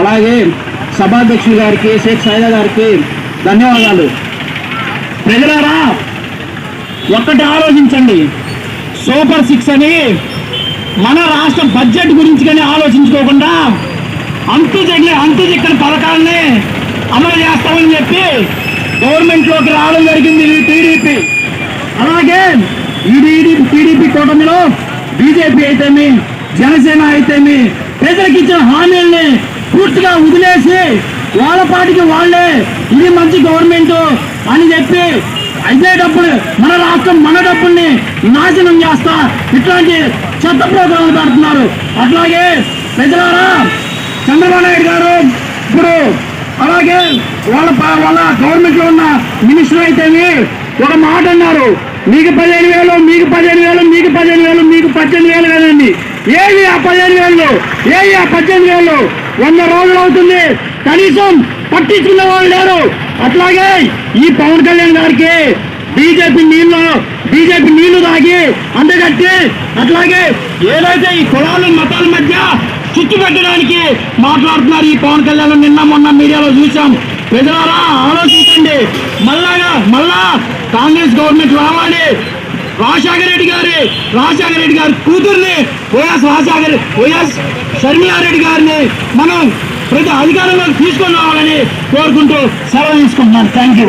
అలాగే సభాధ్యక్షులు గారికి షేక్ సైదా గారికి ధన్యవాదాలు. ప్రజలారా ఒక్కటి ఆలోచించండి. సూపర్ సిక్స్ అని మన రాష్ట్ర బడ్జెట్ గురించి కానీ ఆలోచించుకోకుండా అంతు జగ్గి అంతు చిక్కని పథకాలని అమలు చేస్తామని చెప్పి గవర్నమెంట్లోకి రావడం జరిగింది టీడీపీ. అలాగే ఈ టీడీపీ కూటమిలో బీజేపీ అయితేమి జనసేన అయితేమి ప్రజలకు ఇచ్చిన హామీల్ని పూర్తిగా వదిలేసి వాళ్ళ పాటికి వాళ్ళే ఇది మంచి గవర్నమెంట్ అని చెప్పి అయితే డబ్బులు మన రాష్ట్రం మన డబ్బుల్ని నాశనం చేస్తా. ఇట్లాంటి చెత్త ప్రోగ్రాంలు పెడుతున్నారు. అట్లాగే ప్రజలారా చంద్రబాబు నాయుడు గారు ఇప్పుడు అలాగే వాళ్ళ వాళ్ళ గవర్నమెంట్లో ఉన్న మినిస్టర్ అయితేమి ఒక మాట అన్నారు. మీకు పదిహేను వేలు మీకు పదిహేను వేలు మీకు పదిహేను వేలు మీకు పద్దెనిమిది వేలు కదండి. ఏవి ఆ పదిహేను వేలు? ఏవి ఆ పద్దెనిమిది వేలు? వంద రోజులు అవుతుంది. కనీసం పట్టించుకున్న వాళ్ళు లేరు. అట్లాగే ఈ పవన్ కళ్యాణ్ గారికి బీజేపీ నీళ్ళు బీజేపీ నీళ్ళు తాగి అందగట్టి అట్లాగే ఏదైతే ఈ కులాలు మతాల మధ్య చుట్టు పెట్టడానికి మాట్లాడుతున్నారు ఈ పవన్ కళ్యాణ్ నిన్న మొన్న మీడియాలో చూసాం. ప్రజలారా ఆలోచించండి. మళ్ళాగా మళ్ళా కాంగ్రెస్ గవర్నమెంట్ రావాలి. రాజశేఖర రెడ్డి గారి రాజశేఖర రెడ్డి గారి కూతుర్ని వైఎస్ రాజశేఖర వైఎస్ షర్మిలారెడ్డి గారిని మనం ప్రతి అధికారంలోకి తీసుకొని రావాలని కోరుకుంటూ సెలవు తీసుకుంటున్నాను. Thank you